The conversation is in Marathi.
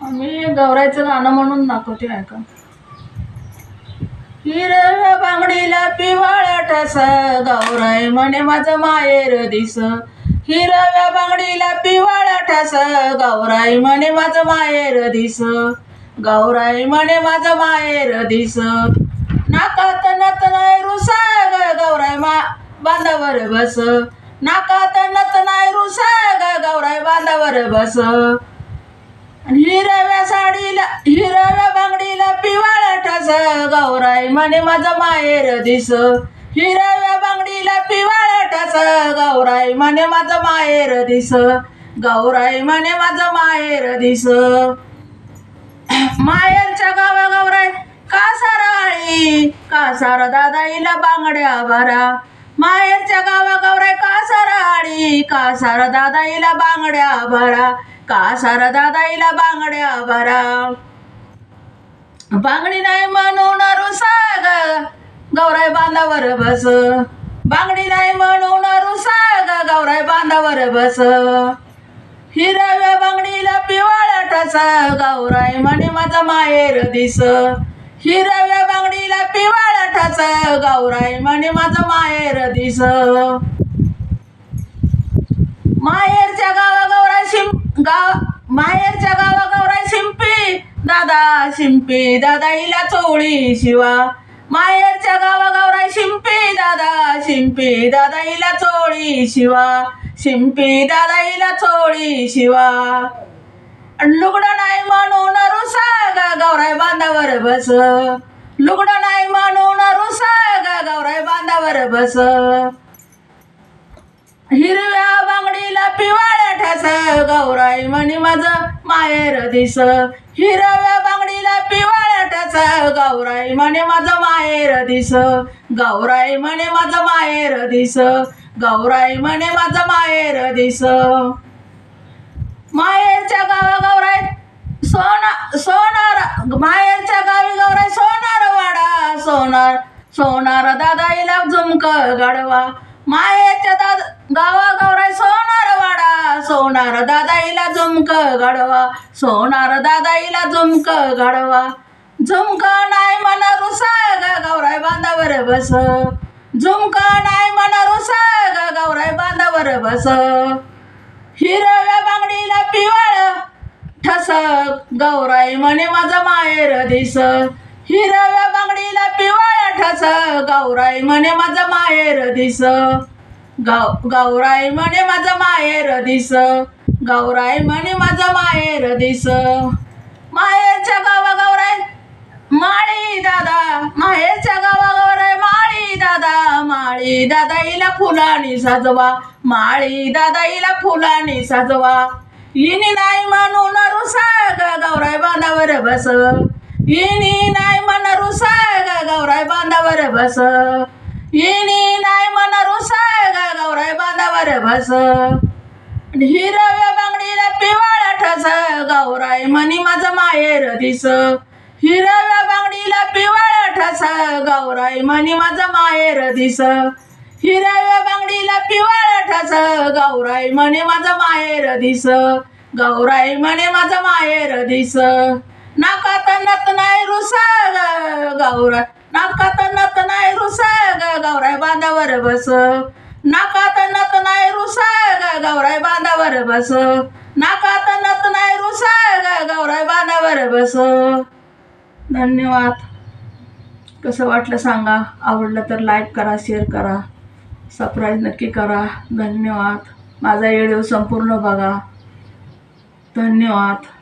मी गौरायचं गाणं म्हणून दाखवते ऐका हिरव्या बांगडीला पिवाळा ठस गौराई म्हणे माझं माहेर दिस. हिरव्या बांगडीला पिवाळा ठस गौराई म्हणे माझं माहेर दिस. गौराई म्हणे माझं माहेर दिस. नाकात नत नाही रुसा ग गौराई मा बांधावर बस. नाकात नत नाही रुसा ग गौराई बांधावर बस. हिरव्या साडीला हिरव्या बांगडीला पिवाळा ठस गौराई म्हणे माझं माहेर दिस. हिरव्या बांगडीला पिवाळा ठस गौराई म्हणे माझं माहेर दिस. गौराई म्हणे माझं माहेर दिस. माहेरच्या गावा गौराई कासार आळी कासार दादाईला बांगड्या भरा. माहेरच्या गावा गौराई कासार आळी कासार दादाईला बांगड्या भरा. का दादाईला बांगड्या भरा बांगडी नाही म्हणून रुसाग गौराई बांधावर बस. बांगडी नाही म्हणून रुसाग गौराई बांधावर बस. हिरव्या बांगडीला पिवाळा ठसा. गौराई म्हणे माझं माहेर दिस. हिरव्या बांगडीला पिवाळा ठसा. गौराई म्हणे माझं माहेर दिस. माहेरच्या गावा गाव माहेरच्या गावा गौराय शिंपी. दादा शिंपी दादा हिला चोळी शिवा. माहेरच्या गावा गौराय शिंपी दादा शिंपी दादा हिला चोळी शिवा. शिंपी दादा हिला चोळी शिवा. लुगडं नाही म्हणून रुसा ग गौराय बांधावर बस. लुगडं नाही म्हणून रुसा ग गौराय बांधावर बस. हिरव्या बांगडीला पिवाळ्या ठस गौराई म्हणे माझं माहेर दिस. हिरव्या बांगडीला पिवाळ्या ठस गौराई म्हणे माझं माहेर दिस. गौराई म्हणे माझं माहेर दिस. गौराई म्हणे माझं माहेर दिस. माहेरच्या गावा गौराई सोना सोनार माहेरच्या गावी गौराई सोनार वाडा सोनार सोनार दादाईला झुमक गाडवा. माहेरच्या घडवा सोनार दादाईला झुमक घडवा झुमक नाही मन रुसा ग गौराई बांधावर बस. झुमक नाही मन रुसा ग गौराय बांधावर बस. हिरव्या बांगडीला पिवळ ठस गौराई म्हणे माझं माहेर दिस. हिरव्या बांगडीला पिवळ ठस गौराई म्हणे माझं माहेर दिस. गौ गौराई म्हणे माझं माहेर दिस. गौराई म्हणे माझं माहेर दिस. माहेरच्या गावा गौराई माळी दादा. माहेरच्या गावा गौराय माळी दादा माळी दादाईला फुलानी साजवा. माळी दादाईला फुलानी साजवा. इनी नाही म्हणून रुसा गौराय गौराई बांधावर बस. इनी नाही म्हण रुसा गौराय गौराई बांधावर बस. इनी नाही म्हण रुसा गौराय गौराई बांधावर बस. हिरव्या बांगडीला पिवाळा ठस गौराय म्हणी माझं माहेर दिस. हिरव्या बांगडीला पिवाळा ठस गौराई म्हणी माझं माहेर दिस. हिरव्या बांगडीला पिवाळा ठस गौराई म्हणे माझं माहेर दिस. गौराई म्हणे माझं माहेर दिस. नाकात नत नाही रुसा गौराय गौराई नाकात नत नाही रुसा गौराय बांधावर बस. नाकात नत नाही रुसाय गौराय गौराई बांधावर बस. नाकात नत नाही रुसाय गौराय गौराई बांधावर बस. धन्यवाद. कसं वाटलं सांगा? आवडलं तर लाईक करा शेअर करा. सबस्क्राईब नक्की करा. धन्यवाद. माझा व्हिडिओ संपूर्ण बघा. धन्यवाद.